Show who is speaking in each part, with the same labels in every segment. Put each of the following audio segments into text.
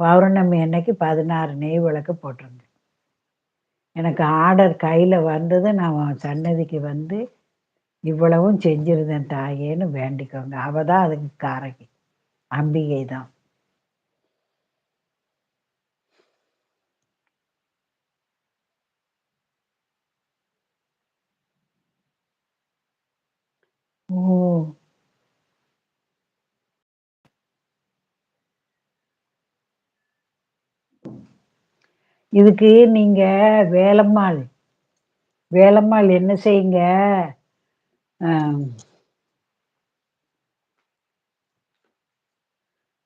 Speaker 1: பௌர்ணமி அன்னைக்கு பதினாறு நெய் விளக்கு போட்டிருந்தேன். எனக்கு ஆர்டர் கையில் வந்தது நான் சன்னதிக்கு வந்து இவ்வளவும் செஞ்சிருந்தேன் தாயேன்னு வேண்டிக்கோங்க. அவள் தான் அதுக்கு காரகி. அம்பிகை தான். இதுக்கு நீங்க வேலம்மாள். வேலம்மாள் என்ன செய்யுங்க?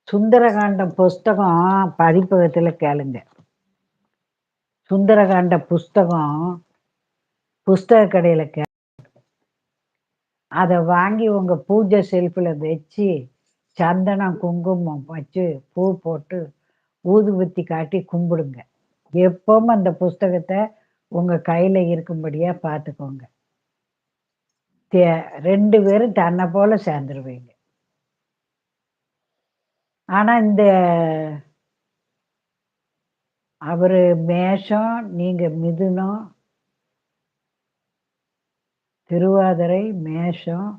Speaker 1: சுந்தரகாண்டம் புஸ்தகம் பதிப்பகத்தில் கேளுங்க. சுந்தரகாண்ட புஸ்தகம் புஸ்தக கடையில் கே அதை வாங்கி உங்கள் பூஜை செல்ஃபில் வச்சு சந்தனம் குங்குமம் வச்சு பூ போட்டு ஊதுபத்தி காட்டி கும்பிடுங்க. எப்பவும் அந்த புஸ்தகத்தை உங்கள் கையில் இருக்கும்படியாக பார்த்துக்கோங்க தே ரெண்டு பேரும் தன்னை போல சேர்ந்துருவீங்க. ஆனால் இந்த அவர் மேஷம் நீங்கள் மிதுனம் திருவாதிரை மேஷம்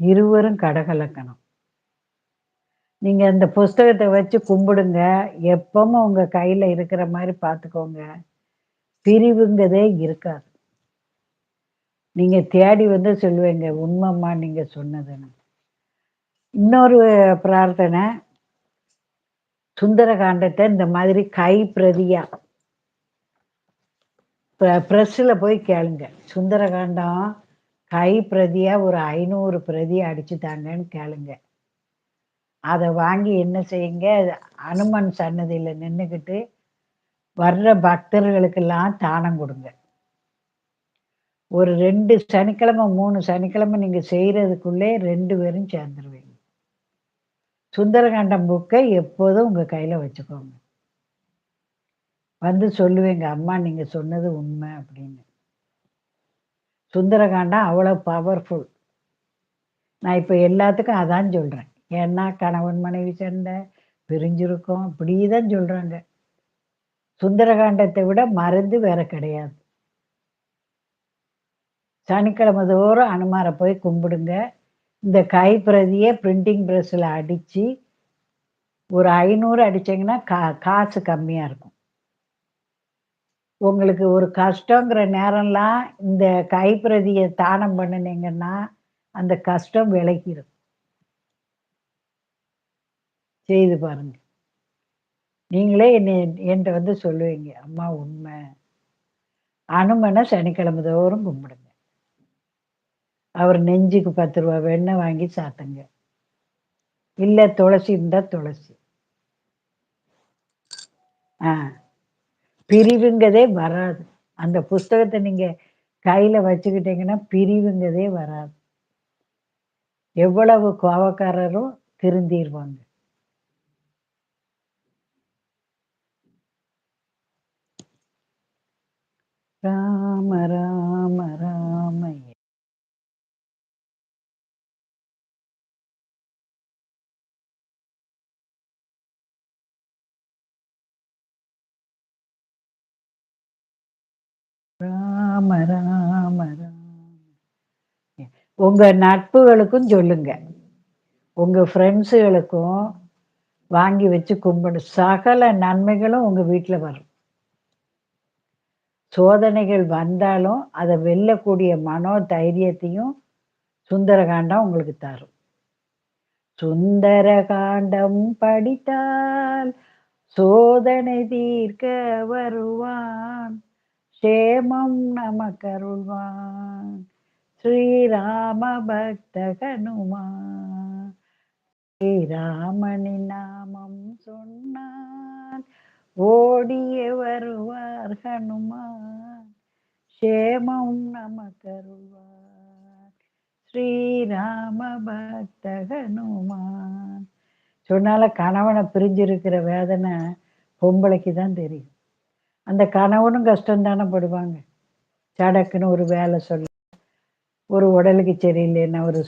Speaker 1: இருவரும் கடகலக்கணம். நீங்கள் இந்த புஸ்தகத்தை வச்சு கும்பிடுங்க. எப்பவும் உங்கள் கையில் இருக்கிற மாதிரி பார்த்துக்கோங்க. பிரிவுங்கிறதே இருக்காது. நீங்கள் தேடி வந்து சொல்லுவீங்க உண்மைம்மா நீங்கள் சொன்னதுன்னு. இன்னொரு பிரார்த்தனை சுந்தர காண்டத்தை இந்த மாதிரி கை பிரதியா ப்ரெஸ்ஸில் போய் கேளுங்க. சுந்தரகாண்டம் கை பிரதியாக ஒரு ஐநூறு பிரதி அடிச்சுட்டாங்கன்னு கேளுங்க. அதை வாங்கி என்ன செய்யுங்க? அனுமன் சன்னதியில் நின்றுக்கிட்டு வர்ற பக்தர்களுக்கெல்லாம் தானம் கொடுங்க. ஒரு ரெண்டு சனிக்கிழமை மூணு சனிக்கிழமை நீங்கள் செய்கிறதுக்குள்ளே ரெண்டு பேரும் சேர்ந்துருவீங்க. சுந்தரகாண்டம் புக்கை எப்போதும் உங்கள் கையில் வச்சுக்கோங்க. வந்து சொல்லுவேங்க அம்மா நீங்கள் சொன்னது உண்மை அப்படின்னு. சுந்தரகாண்டம் அவ்வளோ பவர்ஃபுல் நான் இப்போ எல்லாத்துக்கும் அதான் சொல்கிறேன் ஏன்னா கணவன் மனைவி சண்டை பிரிஞ்சிருக்கோம். அப்படி தான் சொல்கிறாங்க சுந்தரகாண்டத்தை விட மருந்து வேற கிடையாது. சனிக்கிழமை தோறும் அனுமாரை போய் கும்பிடுங்க. இந்த கைப்பிரதியை பிரிண்டிங் ப்ரெஸ்ஸில் அடித்து ஒரு ஐநூறு அடித்தீங்கன்னா கா காசு கம்மியாக இருக்கும். உங்களுக்கு ஒரு கஷ்டங்கிற நேரம்லாம் இந்த கைப்பிரதியை தானம் பண்ணினீங்கன்னா அந்த கஷ்டம் விலகிடும் செய்து பாருங்க. நீங்களே என்னை என்கிட்ட வந்து சொல்லுவீங்க அம்மா உண்மை. அனுமனை சனிக்கிழமை தோறும் கும்பிடுங்க. அவர் நெஞ்சுக்கு பத்து ரூபா வெண்ணெய் வாங்கி சாத்துங்க இல்லை துளசி இருந்தால் துளசி. ஆ. பிரிவுங்கதே வராது. அந்த புஸ்தகத்தை நீங்கள் கையில் வச்சுக்கிட்டீங்கன்னா பிரிவுங்கதே வராது. எவ்வளவு கோவக்காரரும் திருந்திடுவாங்க ராம ராம ராமய ராம ராம ராம. உங்க நட்புகளுக்கும் சொல்லுங்க. உங்க ஃப்ரெண்ட்ஸுகளுக்கும் வாங்கி வச்சு கும்பிடு. சகல நன்மைகளும் உங்க வீட்டில் வரும். சோதனைகள் வந்தாலும் அதை வெல்லக்கூடிய மனோ தைரியத்தையும் சுந்தரகாண்டம் உங்களுக்கு தரும். சுந்தரகாண்டம் படித்தால் சோதனை தீர்க்க வருவான். க்ஷேமம் நமக்கருள்வான். ஸ்ரீராம பக்த கனுமான் ஸ்ரீராமனின் நாமம் சொன்னான். ஓடிய வருவார் ஹனுமான். க்ஷேமம் நமக்கருவார் ஸ்ரீராம பக்த ஹனுமான். சொன்னால கணவனை பிரிஞ்சிருக்கிற வேதனை பொம்பளைக்கு தான் தெரியும். அந்த கணவனும் கஷ்டம் தானே படுவாங்க. சடக்குன்னு ஒரு வேலை சொல்ல ஒரு உடலுக்கு சரியில்லைன்னா ஒரு